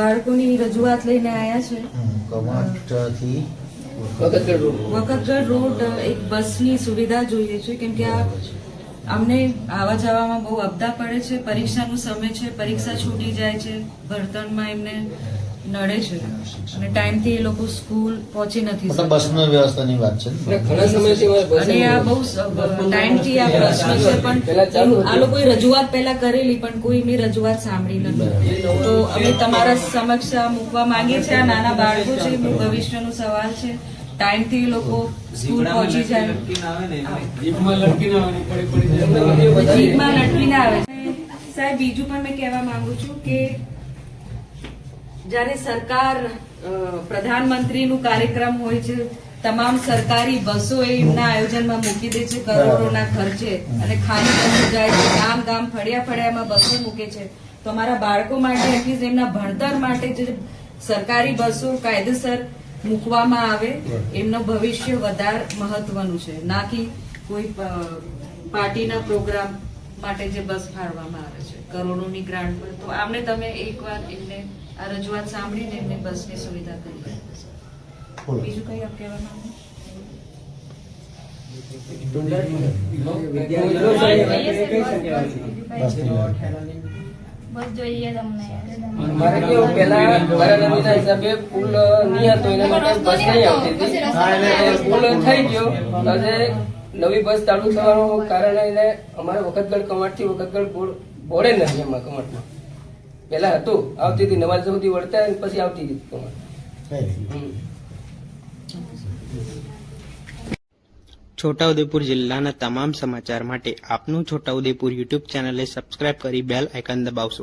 બાળકોની રજૂઆત લઈને આવ્યા છે. કવાંટથી વખતગઢ રોડ. એક બસની સુવિધા જોઈએ છે કેમ કે આ અમને આવવા જવામાં બહુ અબદા પડે છે પરીક્ષાનો સમય છે પરીક્ષા છૂટી જાય છે ભણતરમાં એમને નડે છે. અને ટાઈમથી એ લોકો સ્કૂલ પહોંચી નથી મતલબ બસનો વ્યવસ્થાની વાત છે? ઘણા સમયથી અને આ બહુ ટાઈમથી આ પ્રશ્ન છે પણ આ લોકોએ રજૂઆત પહેલા કરેલી પણ કોઈ એમની રજૂઆત સાંભળી નથી. તો અમે તમારા સમક્ષ મૂકવા માંગીએ છીએ. આ નાના બાળકો છે એમનું ભવિષ્યનો સવાલ છે. ટાઈમથી એ લોકો સ્કૂલ પહોંચી જાય. જીભમાં લટકીને આવે છે. સાહેબ બીજું પણ મેં કહેવા માંગુ છું કે જ્યારે સરકાર પ્રધાનમંત્રીનું કાર્યક્રમ હોય છે તમામ સરકારી બસો એમના આયોજનમાં મૂકી દે છે કરોડોના ખર્ચે. અને ખાલી બસો જાય છે ગામ ગામ ફળિયા ફળિયામાં બસો મૂકે છે. તો અમારા બાળકો માટે એટલીસ્ટ એમના ભણતર માટે જે સરકારી બસો કાયદેસર મૂકવામાં આવે એમનું ભવિષ્ય વધારે મહત્વનું છે. ના કે કોઈ પાર્ટીના પ્રોગ્રામ માટે જે બસ ફાળવામાં આવે છે. કરોડોની ગ્રાન્ટ પર. તો આમને તમે એકવાર એમને આ રજૂઆત સાંભળીને એમને બસની સુવિધા કરી બીજું કંઈ આપ કહેવા માંગો? બસ જોઈએ તમને. મારે કેવું પેલા મારા હિસાબે પુલ નહીં હતો એના માટે બસ નહીં આવતી હતી. પુલ થઈ ગયો. આજે નવી બસ ચાલુ થવાનું કારણ એને અમારે વખતગઢ કમાટથી વખતગઢ બોડે નથી એમાં કમાટમાં. પેલા હતું આવતી હતી નવાજ સુધી વળતા અને પછી આવતી હતી કમાટ. છોટાઉદેપુર જિલ્લાના તમામ સમાચાર માટે આપનું છોટાઉદેપુર યુટ્યુબ ચેનલને સબસ્ક્રાઇબ કરી બેલ આઇકન દબાવશો.